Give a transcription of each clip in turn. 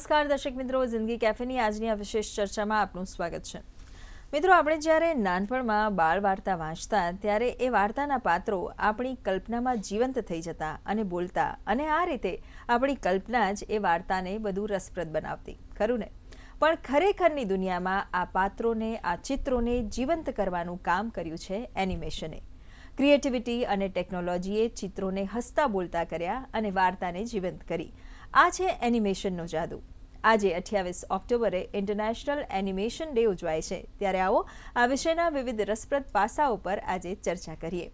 નમસ્કાર દર્શક મિત્રો, જિંદગી કેફેની આજની આ વિશેષ ચર્ચામાં આપનું સ્વાગત છે. મિત્રો, આપણે જ્યારે નાનપણમાં બાળ વાર્તા વાંચતા ત્યારે એ વાર્તાના પાત્રો આપણી કલ્પનામાં જીવંત થઈ જતા અને બોલતા અને આ રીતે આપણી કલ્પના જ એ વાર્તાને વધુ રસપ્રદ બનાવતી. ખરું ને? પણ ખરેખરની દુનિયામાં આ પાત્રોને, આ ચિત્રોને જીવંત કરવાનું કામ કર્યું છે એનિમેશને. ક્રિએટિવિટી અને ટેકનોલોજીએ ચિત્રોને હસતા બોલતા કર્યા અને વાર્તાને જીવંત કરી. આ છે એનિમેશનનો જાદુ. આજે અઠ્યાવીસ ઓક્ટોબરે ઇન્ટરનેશનલ એનિમેશન ડે ઉજવાય છે. ત્યારે આવો આ વિષયના વિવિધ રસપ્રદ પાસાઓ પર આજે ચર્ચા કરીએ.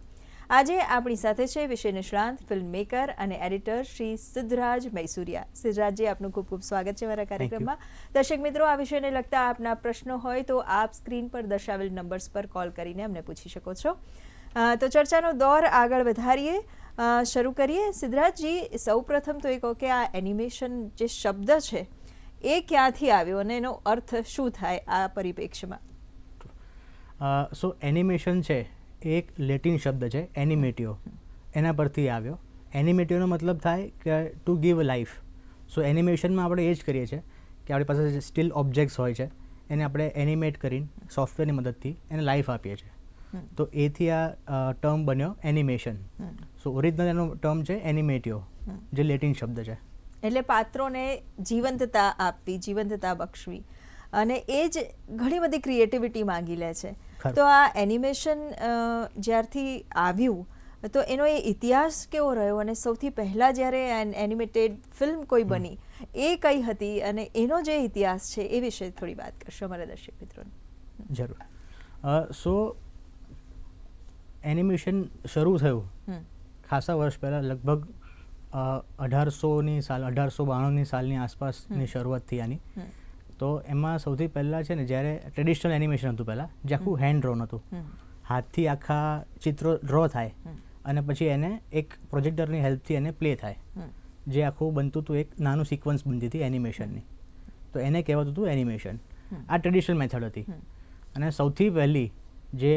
આજે આપણી સાથે છે વિષય નિષ્ણાંત ફિલ્મ મેકર અને એડિટર શ્રી સિદ્ધરાજ મૈસુરિયા. સિદ્ધરાજજી આપનું ખૂબ ખૂબ સ્વાગત છે મારા કાર્યક્રમમાં. દર્શક મિત્રો આ વિષયને લગતા આપના પ્રશ્નો હોય તો આપ સ્ક્રીન પર દર્શાવેલ નંબર્સ પર કોલ કરીને અમને પૂછી શકો છો. તો ચર્ચાનો દોર આગળ વધારીએ. શરૂ કરીએ. સિદ્ધરાજજી સૌપ્રથમ તો એ કહો કે આ એનિમેશન જે શબ્દ છે એ ક્યાંથી આવ્યો અને એનો અર્થ શું થાય આ પરિપ્રેક્ષ્યમાં? સો એનિમેશન છે એ એક લેટિન શબ્દ છે એનિમેટિયો એના પરથી આવ્યો. એનિમેટિયોનો મતલબ થાય કે ટુ ગીવ લાઈફ સો એનિમેશનમાં આપણે એ જ કરીએ છીએ કે આપણી પાસે સ્ટીલ ઓબ્જેક્ટ્સ હોય છે એને આપણે એનિમેટ કરીને સોફ્ટવેરની મદદથી એને લાઈફ આપીએ છીએ. તો એથી આ ટર્મ બન્યો એનિમેશન. સો ઓરિજિનલ એનો ટર્મ છે એનિમેટિયો જે લેટિન શબ્દ છે. એટલે પાત્રોને જીવંતતા આપવી જીવંતતા બક્ષવી. અને એ જ ઘણી બધી ક્રિએટિવિટી માંગી લે છે. તો આ એનિમેશન જ્યારથી આવ્યું તો એનો એ ઇતિહાસ કેવો રહ્યો? અને સૌથી પહેલાં જ્યારે એનિમેટેડ ફિલ્મ કોઈ બની એ કઈ હતી? અને એનો જે ઇતિહાસ છે એ વિશે થોડી વાત કરશો અમારા દર્શક મિત્રોને. જરૂર. સો એનિમેશન શરૂ થયું ખાસા વર્ષ પહેલાં લગભગ અઢારસોની સાલ અઢારસો બાણુંની સાલની આસપાસની શરૂઆતથી શરૂઆત થઈ આની. તો એમાં સૌથી પહેલાં છે ને જ્યારે ટ્રેડિશનલ એનિમેશન હતું પહેલાં જે આખું હેન્ડ ડ્રોન હતું. હાથથી આખા ચિત્રો ડ્રો થાય અને પછી એને એક પ્રોજેક્ટરની હેલ્પથી એને પ્લે થાય. જે આખું બનતું હતું એક નાનું સિક્વન્સ બનતી હતી એનિમેશનની તો એને કહેવાતું હતું એનિમેશન આ ટ્રેડિશનલ મેથડ હતી. અને સૌથી પહેલી જે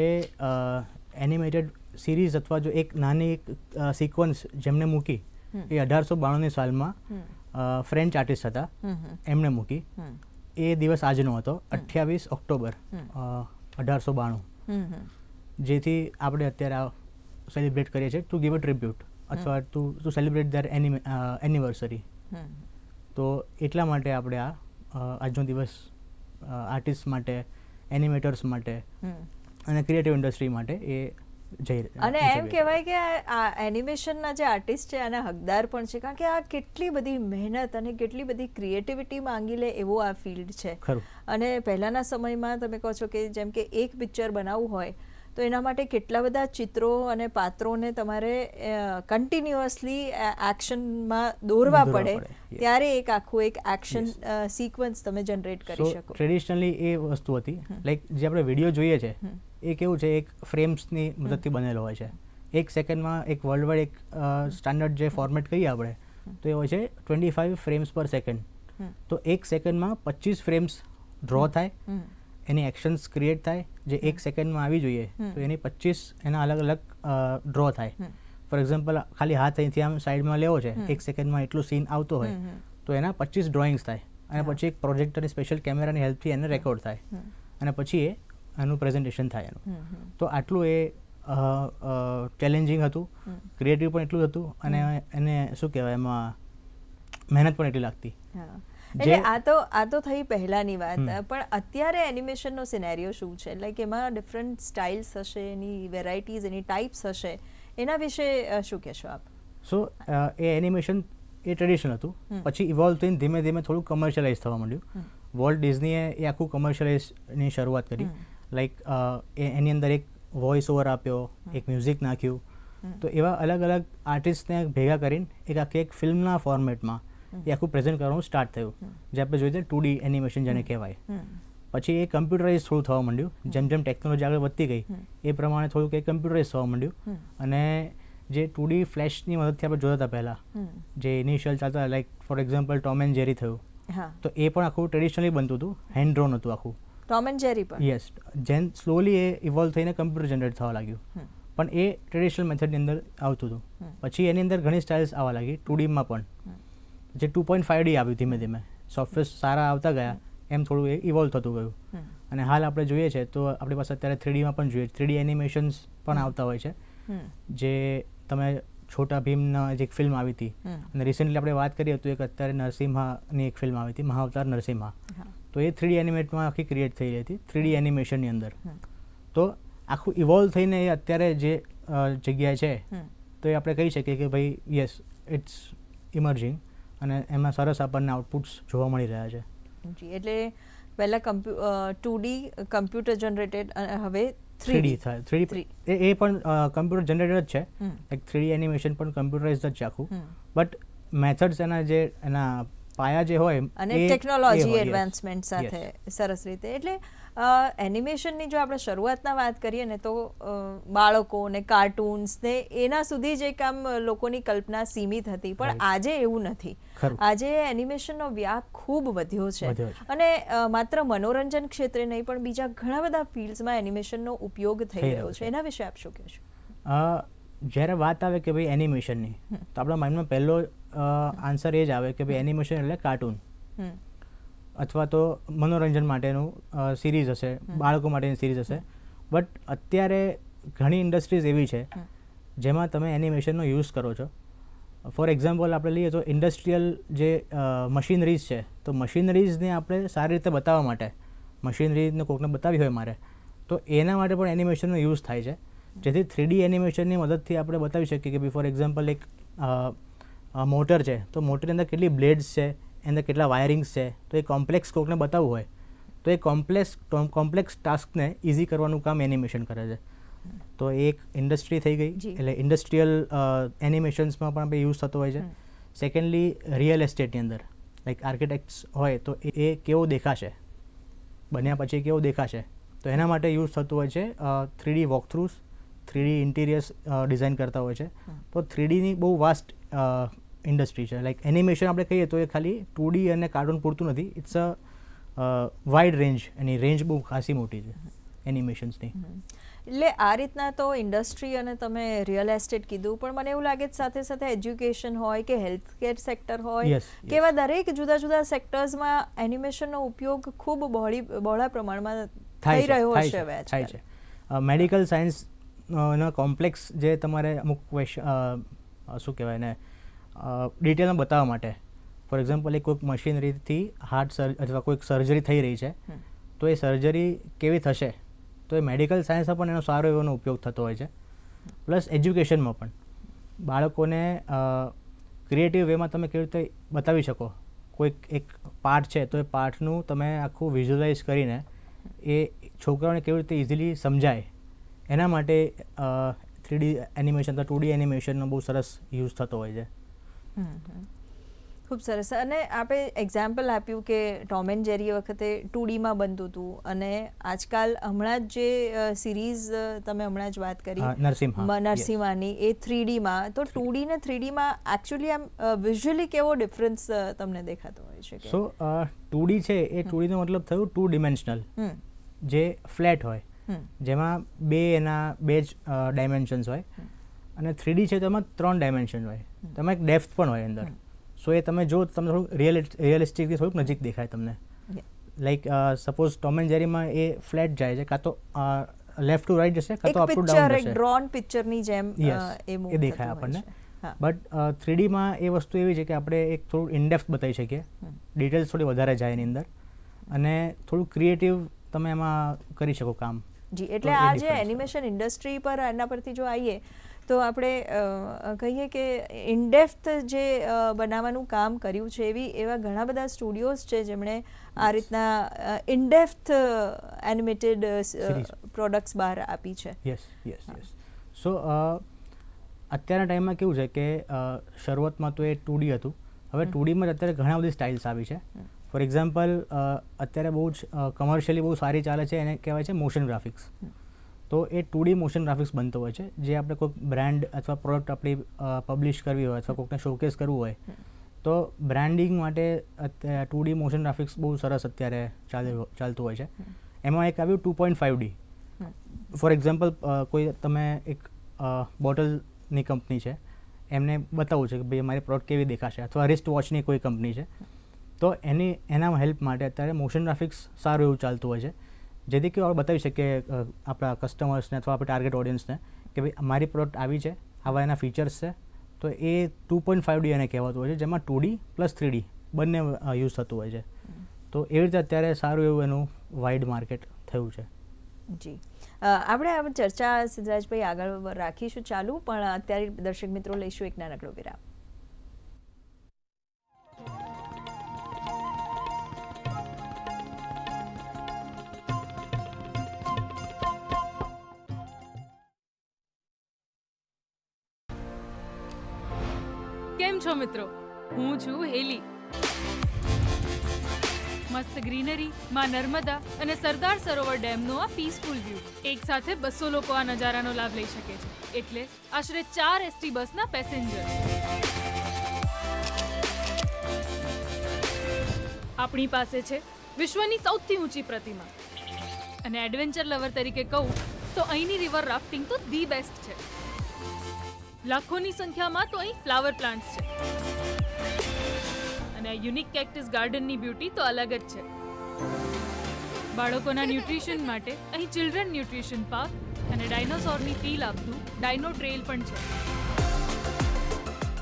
એનિમેટેડ સિરીઝ અથવા જો એક નાની એક સિક્વન્સ જેમને મૂકી. એ અઢારસો બાણુંની સાલમાં ફ્રેન્ચ આર્ટિસ્ટ હતા. એમણે મૂકી. એ દિવસ આજનો હતો અઠ્યાવીસ ઓક્ટોબર અઢારસો બાણું. જેથી આપણે અત્યારે આ સેલિબ્રેટ કરીએ છીએ. ટુ ગીવ અ ટ્રીબ્યુટ અથવા to to celebrate their anniversary તો એટલા માટે આપણે આ આજનો દિવસ આર્ટિસ્ટ માટે એનિમેટર્સ માટે અને ક્રિએટિવ ઇન્ડસ્ટ્રી માટે એ જઈ અને એમ છીએ. કહેવાય કે આ- એનિમેશનના જે આર્ટિસ્ટ છે આના હકદાર પણ છે કારણ કે આ કેટલી બધી મહેનત અને કેટલી બધી ક્રિએટિવિટી માંગી લે એવો આ ફિલ્ડ છે. અને પહેલાંના સમયમાં તમે કહો છો કે જેમ કે એક પિક્ચર બનાવવું હોય તો એના માટે કેટલા બધા ચિત્રો અને પાત્રોને તમારે કન્ટિન્યુઅસલી એક્શનમાં દોરવા પડે. ત્યારે એક આખું એક એક્શન સિક્વન્સ તમે જનરેટ કરી શકો. ટ્રેડિશનલી એ વસ્તુ હતી. લાઈક જે આપણે વીડિયો જોઈએ છે હમ. એ કેવું છે એક ફ્રેમ્સની મદદથી બનેલો હોય છે. એક સેકન્ડમાં એક વર્લ્ડ વાઇડ એક સ્ટાન્ડર્ડ જે ફોર્મેટ કહીએ આપણે તો એ હોય છે twenty five frames per second તો એક સેકન્ડમાં પચીસ ફ્રેમ્સ ડ્રો થાય એની એક્શન્સ ક્રિએટ થાય જે એક સેકન્ડમાં આવી જોઈએ તો એની પચીસ એના અલગ અલગ ડ્રો થાય. ફોર એક્ઝામ્પલ ખાલી હાથ અહીંથી આમ સાઈડમાં લેવો છે એક સેકન્ડમાં એટલું સીન આવતો હોય. તો એના પચીસ ડ્રોઈંગ્સ થાય. અને પછી એક પ્રોજેક્ટરની સ્પેશિયલ કેમેરાની હેલ્પથી એને રેકોર્ડ થાય. અને પછી એ એનું પ્રેઝન્ટેશન થાય એનું. તો આટલું એ ચેલેન્જિંગ હતું. ક્રિએટિવ પણ એટલું હતું અને એને શું કહેવાય એમાં મહેનત પણ એટલી લાગતી. એટલે આ તો આ તો થઈ પહેલાની વાત. પણ અત્યારે એનિમેશનનો સિનેરિયો શું છે? લાઈક એમાં ડિફરન્ટ સ્ટાઇલ્સ હશે એની વેરાયટીઝ એની ટાઈપ્સ હશે. એના વિશે શું કહેશો આપ? સો એ એનિમેશન એ ટ્રેડિશન હતું. પછી ઇવોલ્વ થઈને ધીમે ધીમે થોડું કમર્શિયલાઇઝ થવા માંડ્યું. વોલ્ટ ડિઝનીએ એ આખું કમર્શિયલાઇઝની શરૂઆત કરી. લાઈક એની અંદર એક વોઇસ ઓવર આપ્યો એક મ્યુઝિક નાખ્યું. તો એવા અલગ અલગ આર્ટિસ્ટને ભેગા કરીને એક આખી એક ફિલ્મના ફોર્મેટમાં એ આખું પ્રેઝન્ટ કરવાનું સ્ટાર્ટ થયું. જે આપણે જોઈએ ટુ ડી એનિમેશન જેને કહેવાય. પછી એ કમ્પ્યુટરાઇઝ થોડું થવા માંડ્યું. જેમ જેમ ટેકનોલોજી આગળ વધતી ગઈ એ પ્રમાણે થોડુંક એ કમ્પ્યુટરાઇઝ થવા માંડ્યું. અને જે ટુ ડી ફ્લેશની મદદથી આપણે જોતા હતા પહેલાં જે ઇનિશિયલ ચાલતા like for example Tom and Jerry થયું. તો એ પણ આખું ટ્રેડિશનલી બનતું હતું. હેન્ડ ડ્રોન હતું આખું. ટોમ એન્ડ જેરી પણ યસ જેન સ્લોલી એ ઇવોલ્વ થઈને કમ્પ્યુટર જનરેટ થવા લાગ્યું. પણ એ ટ્રેડિશનલ મેથડની અંદર આવતું હતું. પછી એની અંદર ઘણી સ્ટાઇલ્સ આવવા લાગી. ટુ ડીમાં પણ. જે ટુ પોઈન્ટ ફાઈવ ડી આવ્યું ધીમે ધીમે. સોફ્ટવેર સારા આવતા ગયા. એમ થોડું એ ઇવોલ્વ થતું ગયું. અને હાલ આપણે જોઈએ છે તો આપણી પાસે અત્યારે થ્રીડીમાં પણ જોઈએ થ્રીડી એનિમેશન્સ પણ આવતા હોય છે. જે તમે છોટા ભીમના જે એક ફિલ્મ આવી હતી. અને રિસેન્ટલી આપણે વાત કરીએ તો એક અત્યારે નરસિંહાની એક ફિલ્મ આવી હતી. મહાવતાર નરસિંહા. તો એ થ્રીડી એનિમેટમાં આખી ક્રિએટ થઈ હતી થ્રીડી એનિમેશનની અંદર. તો આખું ઇવોલ્વ થઈને એ અત્યારે જે જગ્યા જગ્યાએ છે તો એ આપણે કહી શકીએ કે ભાઈ યસ ઇટ્સ ઇમર્જિંગ અને એમાં સરસ આપણને આઉટપુટ્સ જોવા મળી રહ્યા છે. જી એટલે પહેલાં કમ્પ્યુ ટુ ડી કમ્પ્યુટર જનરેટેડ હવે થ્રીડી થાય થ્રીડી એ એ પણ કમ્પ્યુટર જનરેટેડ જ છે. લાઈક થ્રીડી એનિમેશન પણ કમ્પ્યુટરાઇઝ જ છે આખું. બટ મેથડ્સ એના જે એના પાયા જે હોય અને ટેકનોલોજી એડવાન્સમેન્ટ સાથે સરસ રીતે. એટલે એનિમેશનની જો આપણે શરૂઆતના વાત કરીએ ને તો બાળકો ને કાર્ટૂન્સ ને એના સુધી જે કામ લોકોની કલ્પના સીમિત હતી. પણ આજે એવું નથી. આજે એનિમેશનનો વ્યાપ ખૂબ વધ્યો છે. અને માત્ર મનોરંજન ક્ષેત્રે નહીં પણ બીજા ઘણા બધા ફિલ્ડ્સમાં એનિમેશનનો ઉપયોગ થઈ રહ્યો છે. એના વિશે આપ શું કહેશો? જ્યારે વાત આવે કે ભાઈ એનિમેશનની તો આપણા માઇન્ડમાં પહેલો આન્સર એ જ આવે કે ભાઈ એનિમેશન એટલે કાર્ટૂન અથવા તો મનોરંજન માટેનું સિરીઝ હશે બાળકો માટેની સિરીઝ હશે. બટ અત્યારે ઘણી ઇન્ડસ્ટ્રીઝ એવી છે જેમાં તમે એનિમેશનનો યુઝ કરો છો. ફોર એક્ઝામ્પલ આપણે લઈએ તો ઇન્ડસ્ટ્રીયલ જે મશીનરીઝ છે તો મશીનરીઝને આપણે સારી રીતે બતાવવા માટે મશીનરીઝને કોકને બતાવી હોય મારે તો એના માટે પણ એનિમેશનનો યુઝ થાય છે. જેથી થ્રીડી એનિમેશનની મદદથી આપણે બતાવી શકીએ કે બી ફોર એક્ઝામ્પલ એક મોટર છે. તો મોટરની અંદર કેટલી બ્લેડ્સ છે? એની અંદર કેટલા વાયરિંગ્સ છે? તો એ કોમ્પ્લેક્સ કોકને બતાવવું હોય તો એ કોમ્પ્લેક્સ કોમ્પ્લેક્સ ટાસ્કને ઇઝી કરવાનું કામ એનિમેશન કરે છે. તો એ એક ઇન્ડસ્ટ્રી થઈ ગઈ. એટલે ઇન્ડસ્ટ્રીયલ એનિમેશન્સમાં પણ આપણે યુઝ થતો હોય છે. સેકન્ડલી રિયલ એસ્ટેટની અંદર. લાઈક આર્કિટેક્ટ્સ હોય તો એ કેવો દેખાશે? બન્યા પછી કેવો દેખાશે? તો એના માટે યુઝ થતું હોય છે three D walkthroughs. Three D interiors design કરતા હોય છે. તો થ્રીડીની બહુ વાસ્ટ ઇન્ડસ્ટ્રી છે. લાઈક એનિમેશન આપણે કહીએ તો એ ખાલી ટુ ડી અને કાર્ટૂન પૂરતું નથી. ઇટ્સ અ વાઇડ રેન્જ એની રેન્જ બહુ ખાસી મોટી છે એનિમેશન્સની એટલે આ રીતના તો ઇન્ડસ્ટ્રી અને તમે રિયલ એસ્ટેટ કીધું પણ મને એવું લાગે છે સાથે સાથે એજ્યુકેશન હોય કે હેલ્થ કેર સેક્ટર હોય કે એવા દરેક જુદા જુદા સેક્ટર્સમાં એનિમેશનનો ઉપયોગ ખૂબ બહોળી બહોળા પ્રમાણમાં થઈ રહ્યો છે હવે થાય છે. મેડિકલ સાયન્સ ના કોમ્પ્લેક્સ જે તમારે અમુક ક્વેશ્ચન શું કહેવાય ને ડિટેલમાં બતાવવા માટે. ફોર એક્ઝામ્પલ એક કોઈક મશીનરીથી હાર્ટ સર્જ અથવા કોઈક સર્જરી થઈ રહી છે તો એ સર્જરી કેવી થશે? તો એ મેડિકલ સાયન્સમાં પણ એનો સારો એવોનો ઉપયોગ થતો હોય છે. પ્લસ એજ્યુકેશનમાં પણ. બાળકોને ક્રિએટિવ વેમાં તમે કેવી રીતે બતાવી શકો? કોઈક એક પાર્ટ છે તો એ પાર્ટનું તમે આખું વિઝ્યુઅલાઇઝ કરીને એ છોકરાઓને કેવી રીતે ઇઝીલી સમજાય. એના માટે થ્રીડી એનિમેશન અથવા ટુ ડી એનિમેશનનો બહુ સરસ યુઝ થતો હોય છે. ખૂબ સરસ. અને આપણે એક્ઝામ્પલ આપ્યું કે ટોમ એન્ડ જેરી વખતે ટુ ડીમાં બનતું હતું અને આજકાલ હમણાં જ જે સિરીઝ તમે હમણાં જ વાત કરી નરસિંહાની. એ થ્રી ડીમાં તો ટુ ડી ને થ્રી ડીમાં એકચ્યુઅલી આમ વિઝ્યુઅલી કેવો ડિફરન્સ તમને દેખાતો હોય છે સો ટુ ડી છે એ ટુ ડીનો મતલબ થયું ટુ ડિમેન્શનલ. જે ફ્લેટ હોય. જેમાં બે એના બે જ ડાયમેન્શન્સ હોય. અને થ્રીડી છે તો એમાં ત્રણ ડાયમેન્શન હોય. તેમાં એક ડેપ્થ પણ હોય અંદર. સો એ તમે જો તમને થોડુંક રિયલ રિયલિસ્ટિકથી થોડુંક નજીક દેખાય તમને. લાઈક સપોઝ ટોમ એન્ડ જેરીમાં એ ફ્લેટ જાય છે કાં તો લેફ્ટ ટુ રાઈટ જશે કાં તો અપ ટુ ડાઉન જશે. ડ્રોન પિક્ચરની જેમ એ દેખાય આપણને. બટ થ્રીડીમાં એ વસ્તુ એવી છે કે આપણે એક થોડું ઇનડેપ્થ બતાવી શકીએ. ડિટેલ્સ થોડી વધારે જાય એની અંદર. અને થોડું ક્રિએટિવ તમે એમાં કરી શકો કામ. જી એટલે આ જે એનિમેશન ઇન્ડસ્ટ્રી પર એના પરથી જો આવીએ તો આપણે કહીએ કે ઇનડેપ્થ જે બનાવવાનું કામ કર્યું છે એવી એવા ઘણા બધા સ્ટુડિયોઝ છે જેમણે આ રીતના ઇનડેપ્થ એનિમેટેડ પ્રોડક્ટ્સ બહાર આપી છે. યસ યસ યસ સો અત્યારના ટાઈમમાં કેવું છે કે શરૂઆતમાં તો એ ટુડી હતું. હવે ટુડીમાં જ અત્યારે ઘણા બધી સ્ટાઇલ્સ આવી છે. ફોર એક્ઝામ્પલ અત્યારે બહુ જ કમર્શિયલી બહુ સારી ચાલે છે એને કહેવાય છે મોશન ગ્રાફિક્સ. તો એ ટુ ડી મોશન ગ્રાફિક્સ બનતો હોય છે. જે આપણે કોઈક બ્રાન્ડ અથવા પ્રોડક્ટ આપણી પબ્લિશ કરવી હોય અથવા કોઈકને શોકેસ કરવું હોય તો બ્રાન્ડિંગ માટે ટુ ડી મોશન ગ્રાફિક્સ બહુ સરસ અત્યારે ચાલે ચાલતું હોય છે. એમાં એક આવ્યું two point five D. For example કોઈ તમે એક બોટલની કંપની છે એમને બતાવવું છે કે ભાઈ મારી પ્રોડક્ટ કેવી દેખાશે અથવા રિસ્ટ વોચની કોઈ કંપની છે. તો એની એના હેલ્પ માટે અત્યારે મોશન ગ્રાફિક્સ સારું એવું ચાલતું હોય છે. જેથી કે બતાવી શકીએ આપણા કસ્ટમર્સને અથવા આપણે ટાર્ગેટ ઓડિયન્સને કે ભાઈ મારી પ્રોડક્ટ આવી છે, આવા એના ફીચર્સ છે. તો એ ટુ પોઈન્ટ ફાઇવ ડી એને કહેવાતું હોય છે, જેમાં two D plus three D બંને યુઝ થતું હોય છે. તો એવી રીતે અત્યારે સારું એવું એનું વાઇડ માર્કેટ થયું છે. જી. આપણે આ ચર્ચા સિદ્ધરાજભાઈ આગળ રાખીશું ચાલુ, પણ અત્યારે દર્શક મિત્રો લઈશું એક નાનકડો વિરામ. છો મિત્રો. હું છું હેલી. મસ્ત ગ્રીનરી, માં નર્મદા અને સરદાર સરોવર ડેમનો આ પીસફુલ વ્યૂ એક સાથે બસો લોકો આ નજારાનો લાભ લઈ શકે છે. એટલે આશરે ચાર એસટી બસના પેસેન્જર આપણી પાસે છે વિશ્વની સૌથી ઊંચી પ્રતિમા. અને એડવેન્ચર લવર તરીકે કહું તો અહીંની રિવર રાફ્ટિંગ તો ધી બેસ્ટ છે. લાખોની સંખ્યામાં તો અહીં ફ્લાવર પ્લાન્ટ્સ છે. અને આ યુનિક કેક્ટસ ગાર્ડનની બ્યુટી તો અલગ જ છે. બાળકોના ન્યુટ્રિશન માટે અહીં ચિલ્ડ્રન ન્યુટ્રિશન પાર્ક અને ડાયનોસોરની ફીલ આપતું ડાયનો ટ્રેલ પણ છે.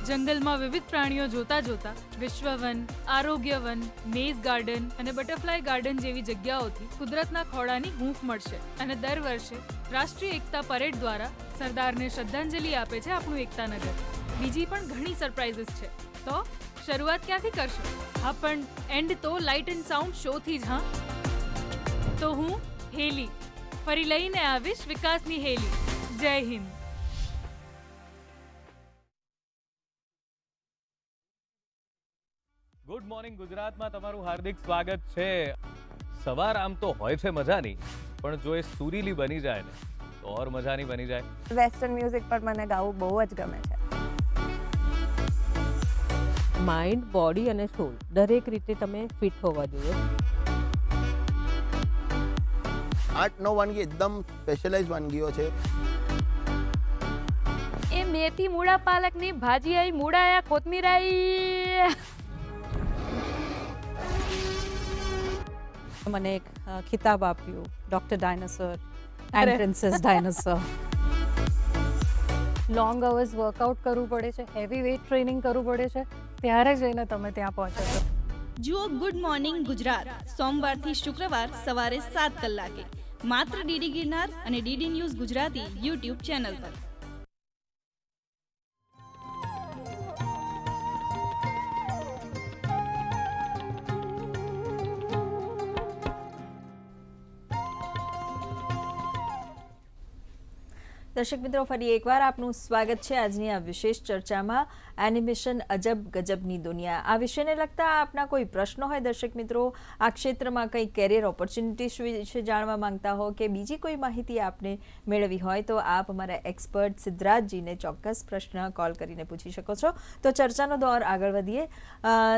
જંગલમાં વિવિધ પ્રાણીઓ જોતા જોતા વિશ્વવન, આરોગ્યવન, મેઝ ગાર્ડન અને બટરફ્લાય ગાર્ડન જેવી જગ્યાઓથી કુદરતના ખોળાની હૂંફ મળશે અને દર વર્ષે રાષ્ટ્રીય એકતા પરેડ દ્વારા સરદારને શ્રદ્ધાંજલિ આપે છે આપણું એકતાનગર. બીજી પણ ઘણી સરપ્રાઇઝીસ છે. તો શરૂઆત ક્યાંથી કરશો? હા, પણ એન્ડ તો લાઇટ એન્ડ સાઉન્ડ શોથી જ, હા? તો હું હેલી. ફરી લઈને આવીશ વિકાસની હેલી. જય હિન્દ. ગુડ મોર્નિંગ ગુજરાતમાં તમારું હાર્દિક સ્વાગત છે. સવાર આમ તો હોય છે મજાની પણ જો એ સુરીલી બની જાય ને તો ઓર મજાની બની જાય. વેસ્ટર્ન મ્યુઝિક પર મને ગાવું બહુ જ ગમે છે. માઇન્ડ બોડી અને સોલ દરેક રીતે તમે ફિટ હોવા જોઈએ. આઠ નવ વાનગી એકદમ સ્પેશિયલાઇઝ વાનગીઓ છે. એ મેથી મૂળા પાલકની ભાજી આવી મૂળા આયા કોથમીર આવી મને એક ખિતાબ આપ્યું doctor dinosaur and princess dinosaur. Long hours workout કરવું પડે છે હેવી વેઇટ ટ્રેનિંગ કરવું પડે છે ત્યારે જઈને તમે ત્યાં પહોંચો છો. જુઓ ગુડ મોર્નિંગ ગુજરાત. સોમવારથી શુક્રવાર સવારે સાત કલાકે. માત્ર ડીડી ગિરનાર અને DD news Gujarati YouTube channel પર. દર્શક મિત્રો, ફરી એકવાર આપનું સ્વાગત છે આજની આ વિશેષ ચર્ચામાં. એનિમેશન અજબ ગજબની દુનિયા. આ વિષયને લગતા આપના કોઈ પ્રશ્નો હોય દર્શક મિત્રો, આ ક્ષેત્રમાં કંઈ કેરિયર ઓપોર્ચ્યુનિટીઝ વિશે જાણવા માંગતા હો કે બીજી કોઈ માહિતી આપને મેળવી હોય, તો આપ અમારા એક્સપર્ટ સિદ્ધરાજજીને ચોક્કસ પ્રશ્ન કોલ કરીને પૂછી શકો છો. તો ચર્ચાનો દોર આગળ વધીએ.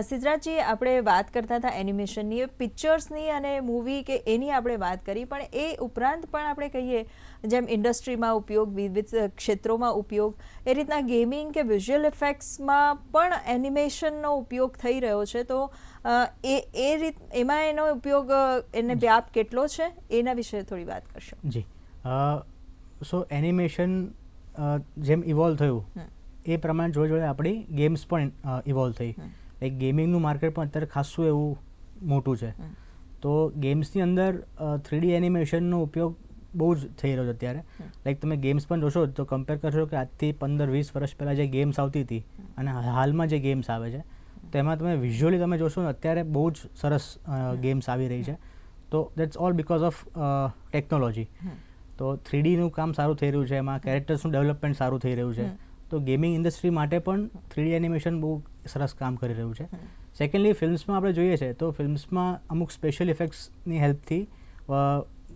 સિદ્ધરાજજી, આપણે વાત કરતા હતા એનિમેશનની પિક્ચર્સની અને મૂવી કે એની આપણે વાત કરી, પણ એ ઉપરાંત પણ આપણે કહીએ જેમ ઇન્ડસ્ટ્રીમાં ઉપયોગ વિવિધ ક્ષેત્રોમાં ઉપયોગ એ રીતના ગેમિંગ કે વિઝ્યુઅલ ઇફેક્ટ્સમાં પણ એનિમેશનનો ઉપયોગ થઈ રહ્યો છે. તો એ એ રીત એમાં એનો ઉપયોગ એને વ્યાપ કેટલો છે? એના વિશે થોડી વાત કરશો. જી. સો એનિમેશન જેમ ઇવોલ્વ થયું એ પ્રમાણે જોડે જોડે આપણી ગેમ્સ પણ ઇવોલ્વ થઈ. લાઈક ગેમિંગનું માર્કેટ પણ અત્યારે ખાસું એવું મોટું છે. તો ગેમ્સની અંદર થ્રીડી એનિમેશનનો ઉપયોગ બહુ જ થઈ રહ્યો છે અત્યારે. લાઈક તમે ગેમ્સ પણ જોશો તો કમ્પેર કરશો કે આજથી પંદર વીસ વર્ષ પહેલાં જે ગેમ્સ આવતી હતી અને હાલમાં જે ગેમ્સ આવે છે તો એમાં તમે વિઝ્યુઅલી તમે જોશો ને અત્યારે બહુ જ સરસ ગેમ્સ આવી રહી છે. તો that's all because of technology તો થ્રીડીનું કામ સારું થઈ રહ્યું છે એમાં કેરેક્ટર્સનું ડેવલપમેન્ટ સારું થઈ રહ્યું છે. તો ગેમિંગ ઇન્ડસ્ટ્રી માટે પણ થ્રીડી એનિમેશન બહુ સરસ કામ કરી રહ્યું છે. સેકન્ડલી ફિલ્મ્સમાં આપણે જોઈએ છે તો ફિલ્મ્સમાં અમુક સ્પેશિયલ ઇફેક્ટ્સની હેલ્પથી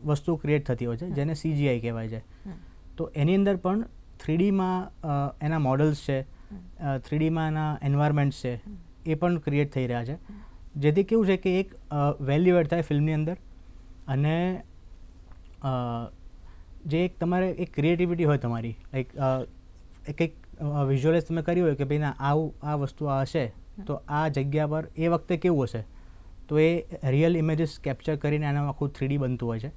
વસ્તુ ક્રિએટ થતી હોય છે જેને સીજીઆઈ કહેવાય છે. તો એની અંદર પણ થ્રીડીમાં એના મોડલ્સ છે થ્રીડીમાં એના એન્વાયરમેન્ટ્સ છે એ પણ ક્રિએટ થઈ રહ્યા છે. જેથી કેવું છે કે એક વેલ્યુ એડ થાય ફિલ્મની અંદર અને જે એક તમારે એક ક્રિએટિવિટી હોય તમારી લાઈક એક એક વિઝ્યુઅલાઇઝ તમે કર્યું હોય કે ભાઈ ના આવું આ વસ્તુ આ હશે તો આ જગ્યા પર એ વખતે કેવું હશે? તો એ રિયલ ઇમેજીસ કેપ્ચર કરીને એનું આખું થ્રીડી બનતું હોય છે.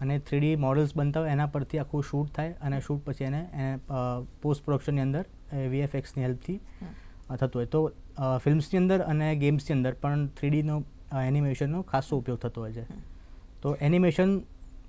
અને થ્રીડી મોડલ્સ બનતા હોય એના પરથી આખું શૂટ થાય અને શૂટ પછી એને પોસ્ટ પ્રોડક્શનની અંદર વીએફએક્સની હેલ્પથી થતું હોય. તો ફિલ્મ્સની અંદર અને ગેમ્સની અંદર પણ થ્રીડીનો એનિમેશનનો ખાસો ઉપયોગ થતો હોય છે. તો એનિમેશન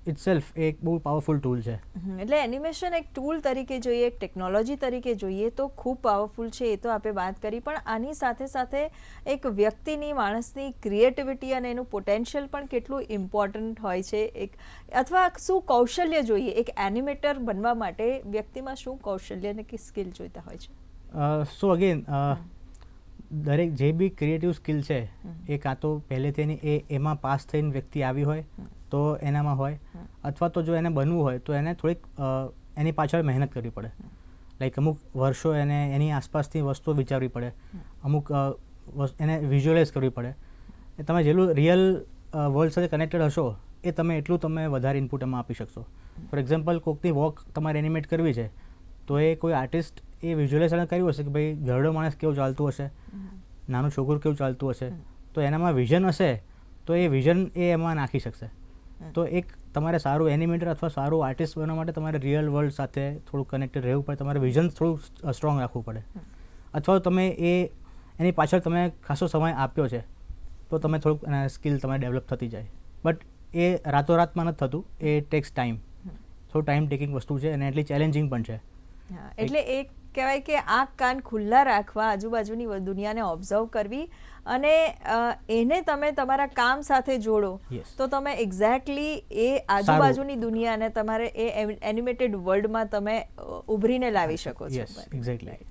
ઇટસેલ્ફ એક બહુ પાવરફુલ ટૂલ છે. એટલે એનિમેશન એક ટૂલ તરીકે જોઈએ એક ટેકનોલોજી તરીકે જોઈએ તો ખૂબ પાવરફુલ છે એ તો આપણે વાત કરી. પણ આની સાથે સાથે એક વ્યક્તિની માણસની ક્રિએટિવિટી અને એનું પોટેન્શિયલ પણ કેટલું ઇમ્પોર્ટન્ટ હોય છે. એક અથવા શું કૌશલ્ય જોઈએ? એક એનિમેટર બનવા માટે વ્યક્તિમાં શું કૌશલ્ય અને કે સ્કિલ જોઈતા હોય છે? સો અગેન દરેક જે બી ક્રિએટિવ સ્કિલ છે એ કાં તો પહેલેથી એની એ એમાં પાસ થઈને વ્યક્તિ આવી હોય તો એનામાં હોય અથવા તો જો એને બનવું હોય તો એને થોડીક એની પાછળ મહેનત કરવી પડે. લાઈક અમુક વર્ષો એને એની આસપાસની વસ્તુઓ વિચારવી પડે. અમુક એને વિઝ્યુઅલાઇઝ કરવી પડે. એ તમે જેટલું રિયલ વર્લ્ડ સાથે કનેક્ટેડ હશો એ તમે એટલું તમે વધારે ઇનપુટ એમાં આપી શકશો. ફોર એક્ઝામ્પલ કોકની વોક તમારે એનિમેટ કરવી છે તો એ કોઈ આર્ટિસ્ટ એ વિઝ્યુઅલાઇઝ કર્યું હશે કે ભાઈ ગરડો માણસ કેવું ચાલતું હશે? નાનું છોકરું કેવું ચાલતું હશે? તો એનામાં વિઝન હશે તો એ વિઝન એ એમાં નાખી શકશે. તો એક તમારે સારું એનિમેટર અથવા સારું આર્ટિસ્ટ બનવા માટે તમારે રિયલ વર્લ્ડ સાથે થોડું કનેક્ટેડ રહેવું પડે. તમારે વિઝન થોડું સ્ટ્રોંગ રાખવું પડે. અથવા તો તમે એ એની પાછળ તમે ખાસો સમય આપ્યો છે તો તમે થોડુંક એના સ્કિલ તમારે ડેવલપ થતી જાય. બટ એ રાતોરાતમાં નથી થતું એ ટેક્સ ટાઈમ થોડું ટાઈમ ટેકિંગ વસ્તુ છે અને એટલી ચેલેન્જિંગ પણ છે. એટલે એક કહેવાય કે આંખ કાન ખુલ્લા રાખવા આજુબાજુની દુનિયાને ઓબ્ઝર્વ કરવી અને એને તમે તમારા કામ સાથે જોડો. તો તમે એક્ઝેક્ટલી એ આજુબાજુની દુનિયાને તમારે એ એનિમેટેડ વર્લ્ડમાં તમે ઉભરીને લાવી શકો છો. એક્ઝેક્ટલી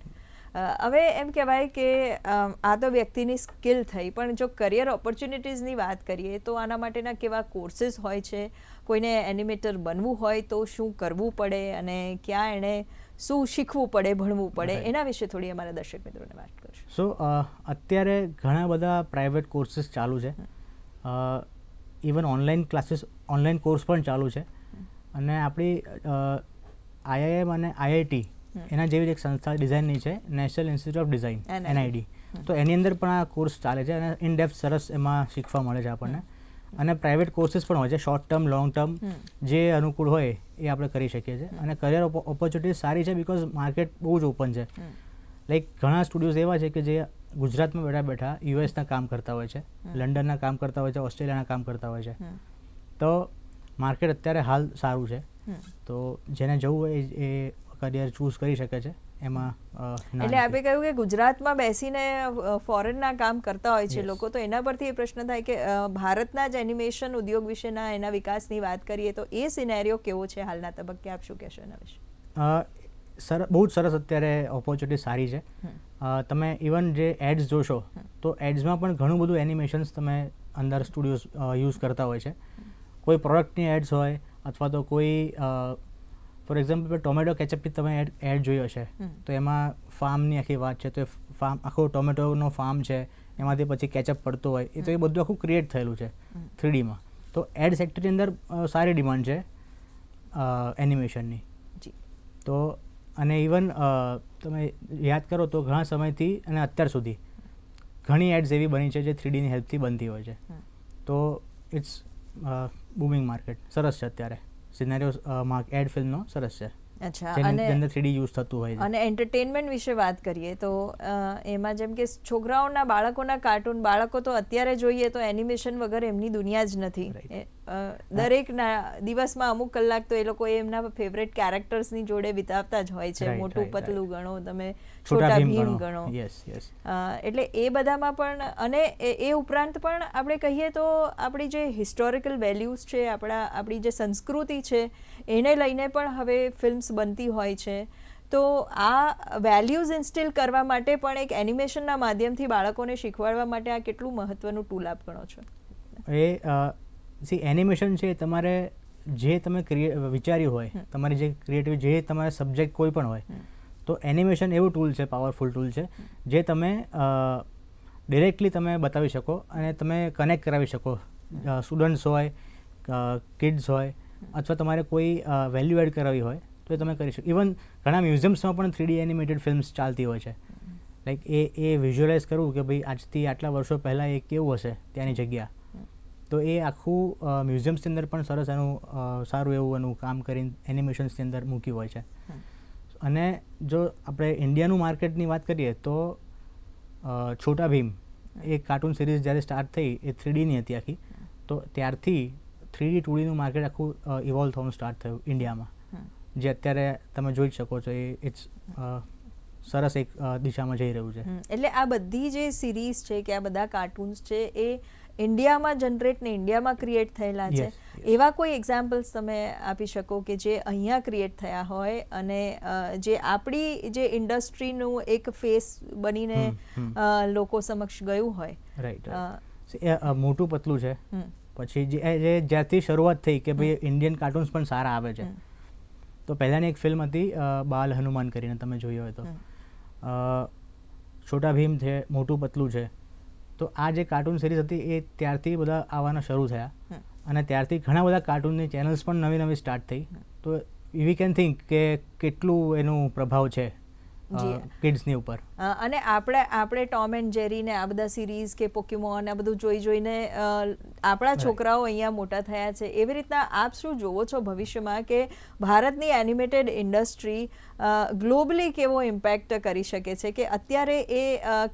હવે એમ કહેવાય કે આ તો વ્યક્તિની સ્કિલ થઈ પણ જો કરિયર ઓપોર્ચ્યુનિટીઝની વાત કરીએ તો આના માટેના કેવા કોર્સિસ હોય છે? કોઈને એનિમેટર બનવું હોય તો શું કરવું પડે અને ક્યાં એણે શું શીખવું પડે ભણવું પડે એના વિશે થોડી અમારા દર્શક મિત્રોને વાત કરશું. સો અત્યારે ઘણા બધા પ્રાઇવેટ કોર્સીસ ચાલુ છે. Even online classes online course પણ ચાલુ છે. અને આપણી આઈઆઈએમ અને આઈઆઈટી એના જેવી એક સંસ્થા ડિઝાઇનની છે national institute of design. NID તો એની અંદર પણ આ કોર્સ ચાલે છે અને ઇન ડેપ્થ સરસ એમાં શીખવા મળે છે આપણને. અને પ્રાઇવેટ કોર્સીસ પણ હોય છે શોર્ટ ટર્મ લોંગ ટર્મ જે અનુકૂળ હોય એ આપણે કરી શકીએ છીએ. અને કરિયર ઓપોર્ચ્યુનિટી સારી છે બિકોઝ માર્કેટ બહુ જ ઓપન છે. લાઈક ઘણા સ્ટુડિયોઝ એવા છે કે જે ગુજરાતમાં બેઠા બેઠા યુએસના કામ કરતા હોય છે લંડનના કામ કરતા હોય છે ઓસ્ટ્રેલિયાના કામ કરતા હોય છે. તો માર્કેટ અત્યારે હાલ સારું છે. તો જેને જવું હોય એ- એ કરિયર ચૂઝ કરી શકે છે. એમાં એટલે આપે કહ્યું કે ગુજરાતમાં બેસીને ફોરેનના કામ કરતા હોય છે લોકો તો એના પરથી એ પ્રશ્ન થાય કે ભારતના જ એનિમેશન ઉદ્યોગ વિશેના એના વિકાસની વાત કરીએ તો એ સિનેરિયો કેવો છે હાલના તબક્કે? આપ શું કહેશો એના વિશે? સર બહુ જ સરસ અત્યારે ઓપોર્ચ્યુનિટી સારી છે. તમે ઇવન જે એડ્સ જોશો તો એડ્સમાં પણ ઘણું બધું એનિમેશન્સ તમે અંદર સ્ટુડિયોઝ યુઝ કરતા હોય છે. કોઈ પ્રોડક્ટની એડ્સ હોય અથવા તો કોઈ ફોર એક્ઝામ્પલ ટોમેટો કેચઅપની તમે એડ એડ જોયો હશે તો એમાં ફાર્મની આખી વાત છે તો એ ફાર્મ આખો ટોમેટોનો ફાર્મ છે એમાંથી પછી કેચઅપ પડતો હોય એ તો એ બધું આખું ક્રિએટ થયેલું છે થ્રીડીમાં તો એડ સેક્ટરની અંદર સારી ડિમાન્ડ છે એનિમેશનની જી. તો અને ઇવન તમે યાદ કરો તો ઘણા સમયથી અને અત્યાર સુધી ઘણી એડ્સ એવી બની છે જે થ્રીડીની હેલ્પથી બનતી હોય છે. તો ઇટ્સ બુમિંગ માર્કેટ સરસ છે અત્યારે. સિનેરિયો એડ ફિલ્મનો સરસ છે. અચ્છા અને અંદર થ્રીડી યુઝ થતું હોય અને એન્ટરટેનમેન્ટ વિશે વાત કરીએ તો એમાં જેમ કે છોકરાઓના બાળકોના કાર્ટૂન બાળકો તો અત્યારે જોઈએ તો એનિમેશન વગર એમની દુનિયા જ નથી. દરેકના દિવસમાં અમુક કલાક તો એ લોકો એમના ફેવરેટ કેરેક્ટર્સની જોડે વિતાવતા જ હોય છે. મોટું પતલું ગણો તમે છોટા ભીમ ગણો. એટલે એ બધામાં પણ અને એ એ ઉપરાંત પણ આપણે કહીએ તો આપણી જે હિસ્ટોરિકલ વેલ્યુઝ છે આપણા આપણી જે સંસ્કૃતિ છે એને લઈને પણ હવે ફિલ્મ્સ બનતી હોય છે. તો આ વેલ્યુઝ ઇન્સ્ટિલ કરવા માટે પણ એક એનિમેશનના માધ્યમથી બાળકોને શીખવાડવા માટે આ કેટલું મહત્વનું ટૂલ આપ ગણો છો? એ સી એનિમેશન છે એ તમારે જે તમે વિચાર્યું હોય તમારી જે ક્રિએટિવ જે તમારે સબ્જેક્ટ કોઈ પણ હોય તો એનિમેશન એવું ટૂલ છે પાવરફુલ ટૂલ છે જે તમે ડિરેક્ટલી તમે બતાવી શકો અને તમે કનેક્ટ કરાવી શકો. સ્ટુડન્ટ્સ હોય કિડ્સ હોય અથવા તમારે કોઈ વેલ્યુ એડ કરાવી હોય તો એ તમે કરી શકો. ઇવન ઘણા મ્યુઝિયમ્સમાં પણ થ્રીડી એનિમેટેડ ફિલ્મ્સ ચાલતી હોય છે. લાઈક એ એ વિઝ્યુઅલાઇઝ કરવું કે ભાઈ આજથી આટલા વર્ષો પહેલાં એ કેવું હશે ત્યાંની જગ્યા? તો એ આખું મ્યુઝિયમ્સની અંદર પણ સરસ એનું સારું એવું એનું કામ કરીને એનિમેશન્સની અંદર મૂક્યું હોય છે. અને જો આપણે ઇન્ડિયાનું માર્કેટની વાત કરીએ તો છોટા ભીમ એ કાર્ટૂન સિરીઝ જ્યારે સ્ટાર્ટ થઈ એ થ્રીડીની હતી આખી તો ત્યારથી થ્રીડી ટુડીનું માર્કેટ આખું ઇવોલ્વ થવાનું સ્ટાર્ટ થયું ઇન્ડિયામાં જે અત્યારે તમે જોઈ જ શકો છો એ ઇટ્સ સરસ એક દિશામાં જઈ રહ્યું છે. એટલે આ બધી જે સિરીઝ છે કે આ બધા કાર્ટૂન્સ છે એ ઇન્ડિયામાં જનરેટ ને ઇન્ડિયામાં ક્રિએટ થયેલા છે. એવા કોઈ એક્ઝામ્પલ્સ તમે આપી શકો કે જે અહીંયા ક્રિએટ થયા હોય અને જે આપણી જે ઇન્ડસ્ટ્રીનું એક ફેસ બનીને લોકો સમક્ષ ગયું હોય. રાઈટ મોટું પતલું છે. પછી જે જ્યાંથી શરૂઆત થઈ કે ભાઈ ઇન્ડિયન કાર્ટૂન્સ પણ સારા આવે છે. તો પહેલાંની એક ફિલ્મ હતી બાલ હનુમાન કરીને તમે જોઈ હોય તો. છોટા ભીમ છે મોટું પતલું છે. તો આ જે કાર્ટૂન સિરીઝ હતી એ ત્યારથી બધા આવવાના શરૂ થયા. અને ત્યારથી ઘણા બધા કાર્ટૂનની ચેનલ્સ પણ નવી નવી સ્ટાર્ટ થઈ તો વી કેન થિંક કે કેટલું એનું પ્રભાવ છે. કિડ્સની ઉપર. અને આપણે આપણે ટોમ એન્ડ જેરી ને આ બધા સિરીઝ કે પોકેમોન આ બધું જોઈ જોઈને આપણા છોકરાઓ અહીંયા મોટા થયા છે. એવી રીતના આપ શું જોવો છો ભવિષ્યમાં કે ભારતની એનિમેટેડ ઇન્ડસ્ટ્રી ગ્લોબલી કેવો ઇમ્પેક્ટ કરી શકે છે? કે અત્યારે એ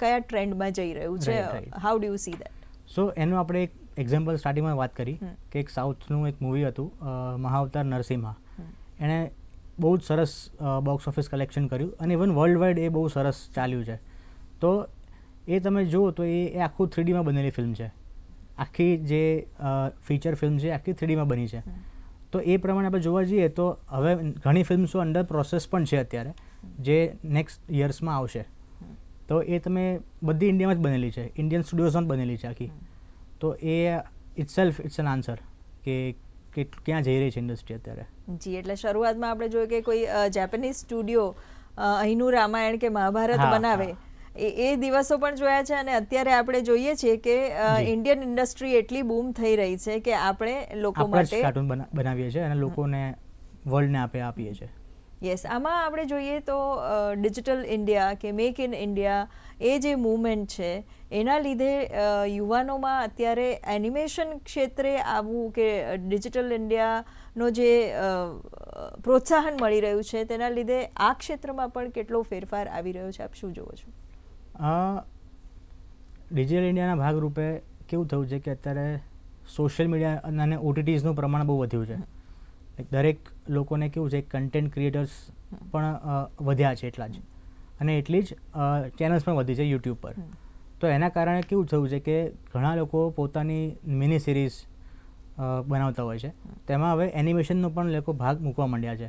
કયા ટ્રેન્ડમાં જઈ રહ્યું છે. How do you see that so એનું આપણે એક એક્ઝામ્પલ સ્ટાર્ટિંગમાં વાત કરી કે એક સાઉથનું એક મૂવી હતું મહાવતાર નરસિંહા એણે બહુ જ સરસ બોક્સ ઓફિસ કલેક્શન કર્યું અને ઇવન વર્લ્ડ વાઇડ એ બહુ સરસ ચાલ્યું છે. તો એ તમે જુઓ તો એ એ આખું થ્રીડીમાં બનેલી ફિલ્મ છે. આખી જે ફીચર ફિલ્મ છે આખી થ્રીડીમાં બની છે. તો એ પ્રમાણે આપણે જોવા જઈએ તો હવે ઘણી ફિલ્મ્સો અંડર પ્રોસેસ પણ છે અત્યારે જે નેક્સ્ટ યર્સમાં આવશે. તો એ તમે બધી ઇન્ડિયામાં જ બનેલી છે. ઇન્ડિયન સ્ટુડિયોઝમાં બનેલી છે આખી. તો એ itself it's an answer કે ક્યાં જઈ રહી છે ઇન્ડસ્ટ્રી અત્યારે? જી એટલે શરૂઆતમાં આપણે જોઈએ કે કોઈ જેપનીઝ સ્ટુડિયો અહીંનું રામાયણ કે મહાભારત બનાવે એ એ દિવસો પણ જોયા છે અને અત્યારે આપણે જોઈએ છીએ કે ઇન્ડિયન ઇન્ડસ્ટ્રી એટલી બૂમ થઈ રહી છે કે આપણે લોકો માટે કાર્ટૂન બનાવીએ છીએ અને લોકોને વર્લ્ડને આપે આપીએ છીએ. યસ આમાં આપણે જોઈએ તો ડિજિટલ ઇન્ડિયા કે મેક ઇન ઇન્ડિયા એ જે મૂવમેન્ટ છે એના લીધે યુવાનોમાં અત્યારે એનિમેશન ક્ષેત્રે આવવું કે ડિજિટલ ઇન્ડિયાનો જે પ્રોત્સાહન મળી રહ્યું છે તેના લીધે આ ક્ષેત્રમાં પણ કેટલો ફેરફાર આવી રહ્યો છે આપ શું જુઓ છો? ડિજિટલ ઇન્ડિયાના ભાગરૂપે કેવું થયું છે કે અત્યારે સોશિયલ મીડિયા અને ઓટીટીઝનું પ્રમાણ બહુ વધ્યું છે. દરેક લોકોને કેવું છે કન્ટેન્ટ ક્રિએટર્સ પણ વધ્યા છે એટલા જ. અને એટલી જ ચેનલ્સ પણ વધી છે યુટ્યુબ પર. તો એના કારણે કેવું થયું છે કે ઘણા લોકો પોતાની મિની સિરીઝ બનાવતા હોય છે. તેમાં હવે એનિમેશનનો પણ લોકો ભાગ મૂકવા માંડ્યા છે.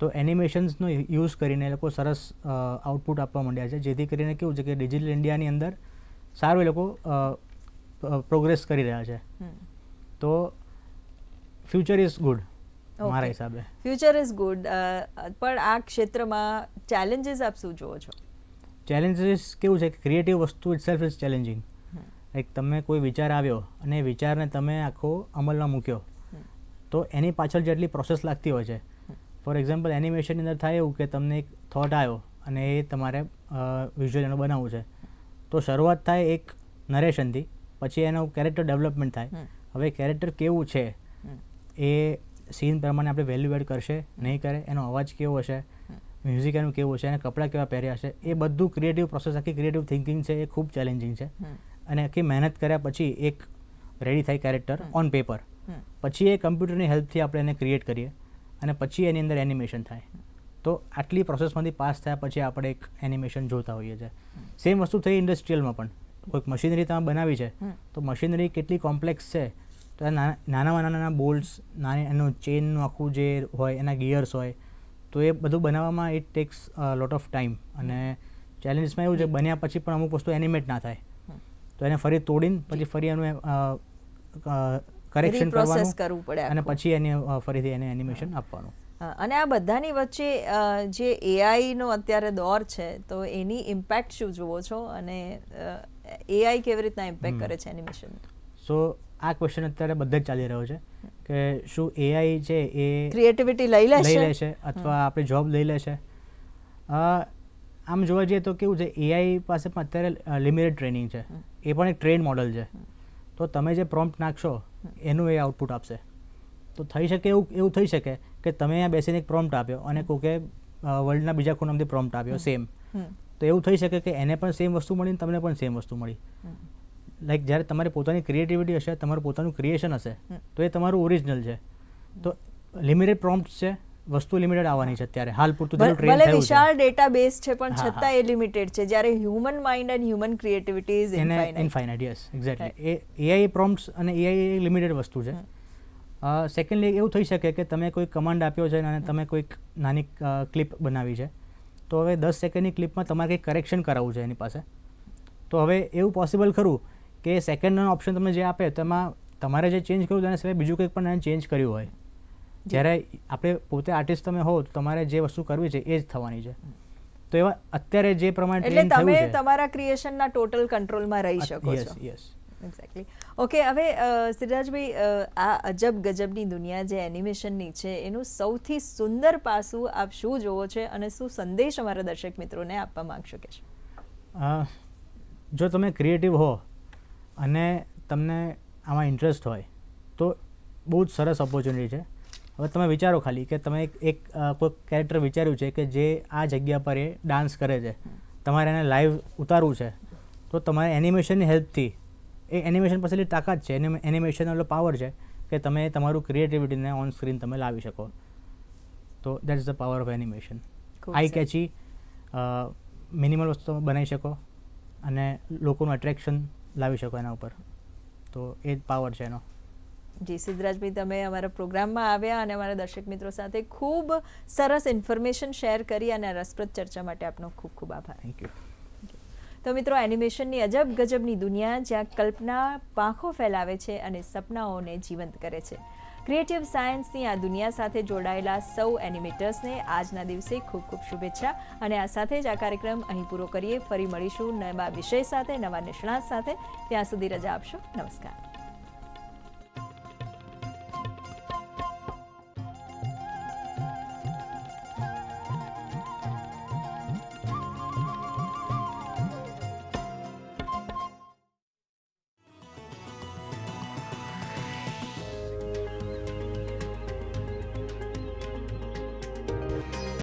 તો એનિમેશન્સનો યુઝ કરીને એ લોકો સરસ આઉટપુટ આપવા માંડ્યા છે. જેથી કરીને કેવું છે કે ડિજિટલ ઇન્ડિયાની અંદર સારું એ લોકો પ્રોગ્રેસ કરી રહ્યા છે. તો ફ્યુચર ઇઝ ગુડ મારા હિસાબે. ફ્યુચર ઇઝ ગુડ પણ આ ક્ષેત્રમાં ચેલેન્જીસ આપ શું જુઓ છો? ચેલેન્જીસ કેવું છે કે ક્રિએટિવ વસ્તુ itself is challenging like તમે કોઈ વિચાર આવ્યો અને એ વિચારને તમે આખો અમલમાં મૂક્યો તો એની પાછળ જેટલી પ્રોસેસ લાગતી હોય છે. ફોર એક્ઝામ્પલ એનિમેશનની અંદર થાય એવું કે તમને એક થોટ આવ્યો અને એ તમારે વિઝ્યુઅલ એનું બનાવવું છે. તો શરૂઆત થાય એક નરેશનથી પછી એનું કેરેક્ટર ડેવલપમેન્ટ થાય. હવે કેરેક્ટર કેવું છે એ સીન પ્રમાણે આપણે વેલ્યુ એડ કરશે નહીં કરે એનો અવાજ કેવો હશે મ્યુઝિક એનું કેવું છે એને કપડાં કેવા પહેર્યા છે એ બધું ક્રિએટિવ પ્રોસેસ આખી ક્રિએટિવ થિંકિંગ છે એ ખૂબ ચેલેન્જિંગ છે. અને આખી મહેનત કર્યા પછી એક રેડી થાય કેરેક્ટર ઓન પેપર પછી એ કમ્પ્યુટરની હેલ્પથી આપણે એને ક્રિએટ કરીએ અને પછી એની અંદર એનિમેશન થાય. તો આટલી પ્રોસેસમાંથી પાસ થયા પછી આપણે એક એનિમેશન જોતા હોઈએ છીએ. સેમ વસ્તુ થઈ ઇન્ડસ્ટ્રીયલમાં પણ. કોઈક મશીનરી તમે બનાવી છે તો મશીનરી કેટલી કોમ્પ્લેક્સ છે તો નાનામાં નાના બોલ્ટ્સ નાની એનું ચેનનું આખું જે હોય એના ગિયર્સ હોય તો એ બધું બનાવવામાં it takes lot of time અને ચેલેન્જીસમાં એવું છે બન્યા પછી પણ અમુક વસ્તુ એનિમેટ ના થાય. તો એને ફરી તોડીને પછી ફરી એનું કરેક્શન પ્રોસેસ કરવું પડે અને પછી એને ફરીથી એને એનિમેશન આપવાનું. અને આ બધાની વચ્ચે જે એઆઈનો અત્યારે દોર છે તો એની ઇમ્પેક્ટ શું જુઓ છો? અને એઆઈ કેવી રીતના ઇમ્પેક્ટ કરે છે એનિમેશન સો આ ક્વેશ્ચન અત્યારે બધે જ ચાલી રહ્યો છે કે શું એઆઈ છે એ ક્રિએટિવિટી લઈ લઈ લેશે લે છે અથવા આપણે જોબ લઈ લે છે આમ જોવા જઈએ તો કેવું છે એઆઈ પાસે પણ અત્યારે લિમિટેડ ટ્રેનિંગ છે. એ પણ એક ટ્રેન મોડલ છે. તો તમે જે પ્રોમ્પ્ટ નાખશો એનું એ આઉટપુટ આપશે. તો થઈ શકે એવું એવું થઈ શકે કે તમે અહીંયા બેસીને એક પ્રોમ્પ્ટ આપ્યો અને કોકે વર્લ્ડના બીજા ખૂણામાંથી પ્રોમ્પ્ટ આપ્યો સેમ તો એવું થઈ શકે કે એને પણ સેમ વસ્તુ મળી ને તમને પણ સેમ વસ્તુ મળી. લાઈક જ્યારે તમારી પોતાની ક્રિએટિવિટી હશે તમારું પોતાનું ક્રિએશન હશે તો એ તમારું ઓરિજિનલ છે. તો લિમિટેડ પ્રોમ્પ્ટ છે વસ્તુ લિમિટેડ આવવાની છે અત્યારે. હાલ પૂરતું જેટલું ટ્રેન થયું વિશાળ ડેટાબેઝ છે પણ. છતાં એ લિમિટેડ છે. જ્યારે human mind and human creativity is infinite infinite yes exactly A AI prompts અને એઆઈ એ લિમિટેડ વસ્તુ છે. સેકન્ડલી એવું થઈ શકે કે તમે કોઈ કમાન્ડ આપ્યો છે અને તમે કોઈક નાની ક્લિપ બનાવી છે. તો હવે દસ સેકન્ડની ક્લિપમાં તમારે કંઈક કરેક્શન કરાવવું છે એની પાસે. તો હવે એવું પોસિબલ ખરું કે સેકન્ડનો ઓપ્શન તમને જે આપે તેમાં તમારે જે ચેન્જ કર્યું તેના સિવાય બીજું કંઈક પણ એને ચેન્જ કર્યું હોય. જ્યારે આપણે પોતે આર્ટિસ્ટ તમે હો તો તમારે જે વસ્તુ કરવી છે એ જ થવાની છે. તો એવા અત્યારે જે પ્રમાણે એટલે તમે તમારા ક્રિએશનના ટોટલ કંટ્રોલમાં રહી શકો છો. યસ એક્ઝેક્ટલી ઓકે હવે અ, આ અજબ ગજબની દુનિયા જે એનિમેશનની છે એનું સૌથી સુંદર પાસું આપ શું જોવો છે અને શું સંદેશ અમારા દર્શક મિત્રોને આપવા માંગશો કે જો તમે ક્રિએટિવ હો અને તમને આમાં ઇન્ટરેસ્ટ હોય તો બહુ જ સરસ ઓપોર્ચ્યુનિટી છે. હવે તમે વિચારો ખાલી કે તમે એક એક કોઈ કેરેક્ટર વિચાર્યું છે કે જે આ જગ્યા પર એ ડાન્સ કરે છે. તમારે એને લાઈવ ઉતારવું છે. તો તમારે એનિમેશનની હેલ્પથી એ એનિમેશન પછી તાકાત છે. એનિમેશનનો એટલો પાવર છે કે તમે તમારું ક્રિએટિવિટીને ઓન સ્ક્રીન તમે લાવી શકો. તો that is the power of animation eye catchy minimal વસ્તુ તમે બનાવી શકો અને લોકોનું એટ્રેક્શન લાવી શકો એના ઉપર. તો એ જ પાવર છે એનો. જી સિદ્ધરાજભાઈ તમે અમારા પ્રોગ્રામમાં આવ્યા અને અમારા દર્શક મિત્રો સાથે ખૂબ સરસ ઇન્ફોર્મેશન શેર કરી અને રસપ્રદ ચર્ચા માટે આપનો ખૂબ ખૂબ આભાર. થેન્ક યુ તો મિત્રો એનિમેશનની અજબ ગજબની દુનિયા જ્યાં કલ્પના પાંખો ફેલાવે છે અને સપનાઓને જીવંત કરે છે. ક્રિએટિવ સાયન્સની આ દુનિયા સાથે જોડાયેલા સૌ એનિમેટર્સને આજના દિવસે ખૂબ ખૂબ શુભેચ્છા. અને આ સાથે જ આ કાર્યક્રમ અહીં પૂરો કરીએ. ફરી મળીશું નવા વિષય સાથે, નવા નિષ્ણાત સાથે. ત્યાં સુધી રજા આપશો. નમસ્કાર.